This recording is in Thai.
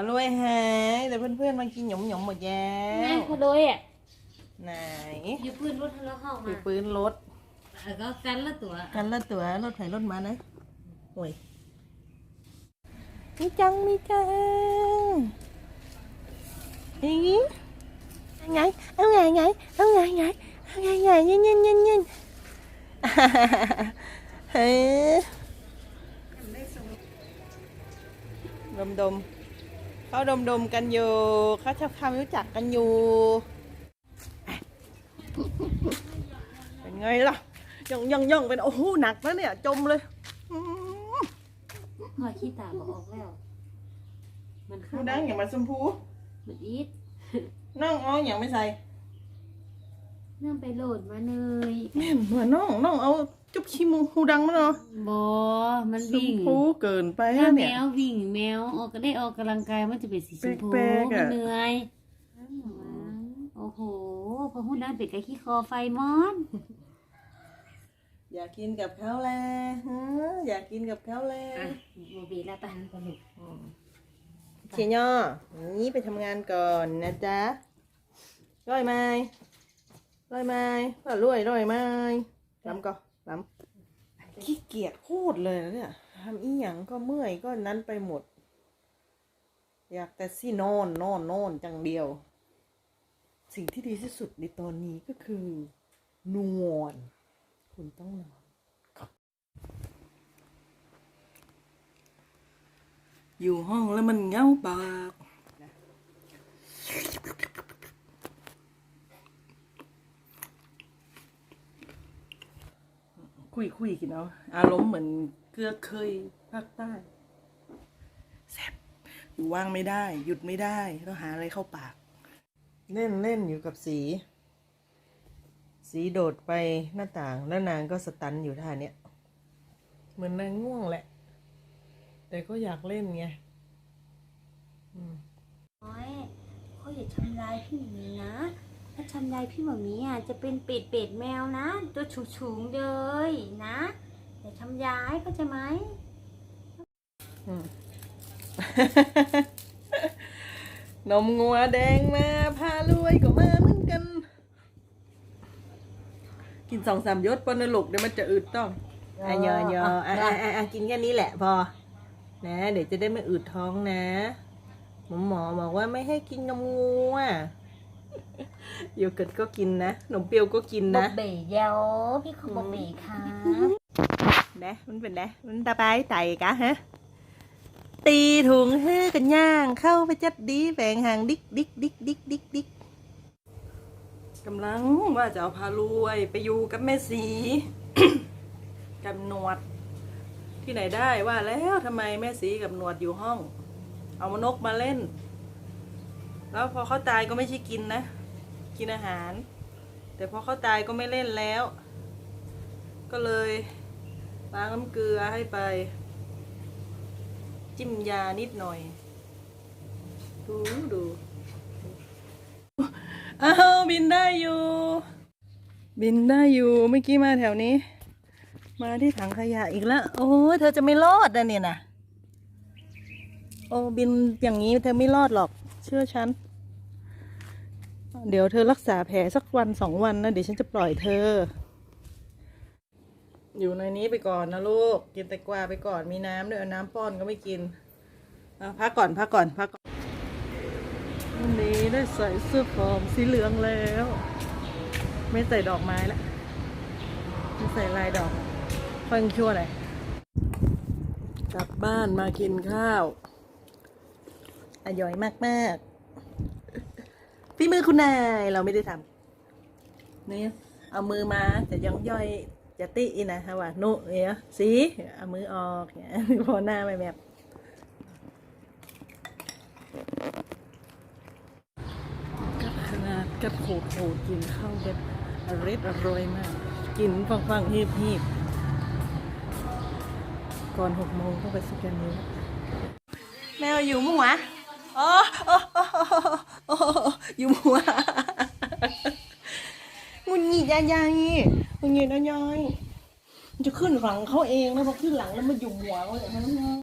อรวยหายแต่เพื่อนๆมากินหยมหยมๆหมดแล้แม่วเขาโดยอะไหนอยู่พื้นรถทะเลาะเข้าคืมาอปืนรถ แล้วก็กันละตัวกันละตัวรถไถรถมานะโอ้ยมีจังมีจังอย่างงี้ไงเอาไงไงเอาไงไงเอาไงไงเย็นเย็นเย็นเย็นเฮ้ยดมดมๆ เขาดมดมๆกันอยู่เขาชอบคำรู้จักกันอยู่ เป็นไงล่ะย่องย่องย่องเป็นโอ้โหหนักนะเนี่ย จมเลยอืมหอยขี้ตาบอกออกแล้ว มันดูเข้าดังอย่างมาชมพูมันอีทน้องเอาอย่างไม่ใส่เนื่องไปโหลดมาเนยแม่นเหมือนน้องน้องเอาจุ๊บ ขี้มูหูดังมาเนาะบอมันชมวิ่ง พูเกินไปถ้านะแมเนี่ย ววิ่งแมวออกก็ได้ออกกำลังกายมันจะเป็นสีชมพูแปลกๆอะ มันเหนื่อย โอ้โห พอพูดนั้นเป็ดกับขี้คอไฟมอนอยากกินกับเขาแลฮะอยากกินกับเขาแลอะโมบีละตันสนุกเชียย่อนี้ไปทำงานก่อนนะจ๊ะร้อยไหมร้อยไหมว่ารวยร้อยไหมลำก่อน ลำขี้เกียจโคตรเลยนะเนี่ยทำอีหยังก็เมื่อยก็นั้นไปหมด อยากแต่สินอนนอนนอนจังเดียว สิ่งที่ดีที่สุดในตอนนี้ก็คือนอน คุณต้องนอนอยู่ห้องแล้วมันเงาปาก คุยคุยกินเอาอารมณ์เหมือนเกลือเคยภาคใต้แซ่บอยู่ว่างไม่ได้ หยุดไม่ได้ต้องหาอะไรเข้าปาก เล่นเล่นอยู่กับสี สีโดดไปหน้าต่างแล้วนางก็สตันอยู่ท่าเนี้ยเหมือนนางง่วงแหละ แต่ก็อยากเล่นไงอืมน้อยเขาอย่าทำลายพี่หมีนะ ถ้าทำลายพี่หมีอะจะเป็นเป็ดเป็ดแมวนะ ตัวฉุงๆเลยนะอย่าทำร้ายเข้าใจไหมอืม นมงัวแดงมาพารวยก็มาเหมือนกัน กินสองสามยศปนลูกเดี๋ยวมันจะอืดต้องอะยอยออะอะอะอะกินแค่นี้แหละพอ นะ เดี๋ยวจะได้ไม่อืดท้องนะ หมอหมอบอกว่าไม่ให้กินนมงัว โยเกิร์ตก็กินนะนมเปรี้ยวก็กินบอนะกเบ๋เยาพี่เขาบอกเบ๋ค่ะนะมันเป็นนะมันตาปลายไตกะฮะตีถุงฮื้อกันย่าง เข้าไปจัดดีแฝงหางดิกดิกดิกดิกดิกดิกกำลังว่าจะเอาพารวยไปอยู่กับแม่สีกับหนวด ที่ไหนได้ว่าแล้วทำไมแม่สีกับหนวดอยู่ห้อง เอามานกมาเล่น แล้วพอเขาตายก็ไม่ใช่กินนะ กินอาหาร แต่พอเขาตายก็ไม่เล่นแล้ว ก็เลยล้างน้ำเกลือให้ไป จิ้มยานิดหน่อย ดูดูอ้าวบินได้อยู่ บินได้อยู่เมื่อกี้มาแถวนี้ มาที่ถังขยะอีกแล้ว โอ้ยเธอจะไม่รอดนะเนี่ยนะโอ้บินอย่างนี้เธอไม่รอดหรอก เชื่อฉัน เดี๋ยวเธอรักษาแผลสักวันสองวันนะเดี๋ยวฉันจะปล่อยเธอ อยู่ในนี้ไปก่อนนะลูก กินแต่กวาไปก่อนมีน้ำด้วยน้ำป้อนก็ไม่กินพักก่อนพักก่อนพักก่อนวันนี้ได้ใส่เสื้อฟอร์มสีเหลืองแล้ว ไม่ใส่ดอกไม้ละไม่ใส่ลายดอกฟังชั่วหน่อยกลับบ้านมากินข้าว อร่อยมากๆฝีมือคุณนายเราไม่ได้ทำนี่เอามือมาจะย่องย่อยจะติอีนะฮะว่านุเนี่ยสีเอามือออกเนี่ยพอหน้าไปแบบกับขนาดกับโขดโขดกินข้าวแบบอร่อยอร่อยมาก กินฟังฟังๆฮีบฮีบก่อนหกโมงต้องไปสแกนนิ้วแมวอยู่มั้งวะ อ๋ออ๋ออ๋ออ๋อยู่มัวงุนหงิดยายายงุนหงิดยายจะขึ้นหลังเขาเองนะพอขึ้นหลังแล้วมาอยู่หัวเขาเลยนะ